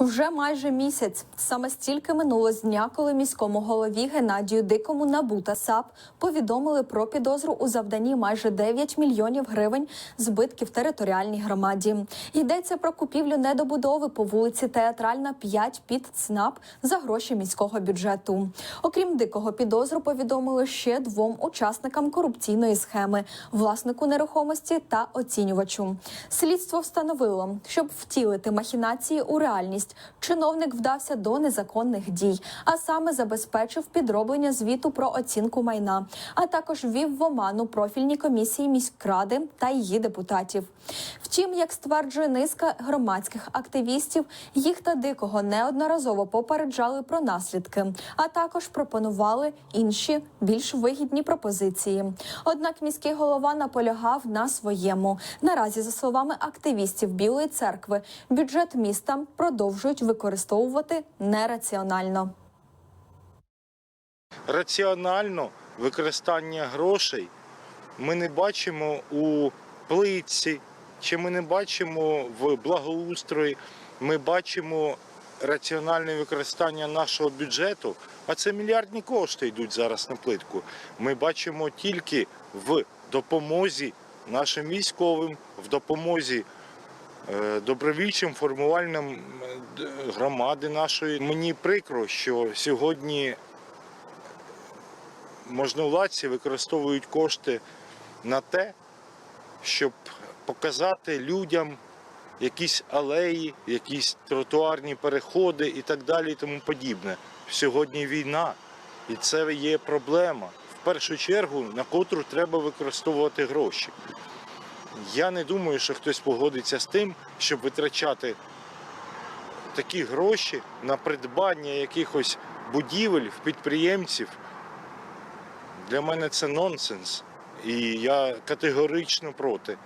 Вже майже місяць. Саме стільки минуло з дня, коли міському голові Геннадію Дикому НАБУ та САП повідомили про підозру у завданні майже 9 мільйонів гривень збитків територіальній громаді. Йдеться про купівлю недобудови по вулиці Театральна 5 під ЦНАП за гроші міського бюджету. Окрім дикого підозру, повідомили ще двом учасникам корупційної схеми власнику нерухомості та оцінювачу. Слідство встановило, щоб втілити махінації у реальність, чиновник вдався до незаконних дій, а саме забезпечив підроблення звіту про оцінку майна, а також ввів в оману профільні комісії міськради та її депутатів. Втім, як стверджує низка громадських активістів, їх та дикого неодноразово попереджали про наслідки, а також пропонували інші більш вигідні пропозиції. Однак міський голова наполягав на своєму. Наразі, за словами активістів Білої церкви, бюджет міста продовжують використовувати нераціонально. раціонально використання грошей ми не бачимо у плитці, чи ми не бачимо в благоустрої. Ми бачимо раціональне використання нашого бюджету, а це мільярдні кошти йдуть зараз на плитку. Ми бачимо тільки в допомозі нашим військовим, в допомозі добровільчим формувальним е, громади нашої. Мені прикро, що сьогодні можновладці використовують кошти на те, щоб показати людям якісь алеї, якісь тротуарні переходи і так далі, і тому подібне. Сьогодні війна, і це є проблема. В першу чергу, на котру треба використовувати гроші. Я не думаю, що хтось погодиться з тим, щоб витрачати такі гроші на придбання якихось будівель в підприємців. Для мене це нонсенс. І я категорично проти.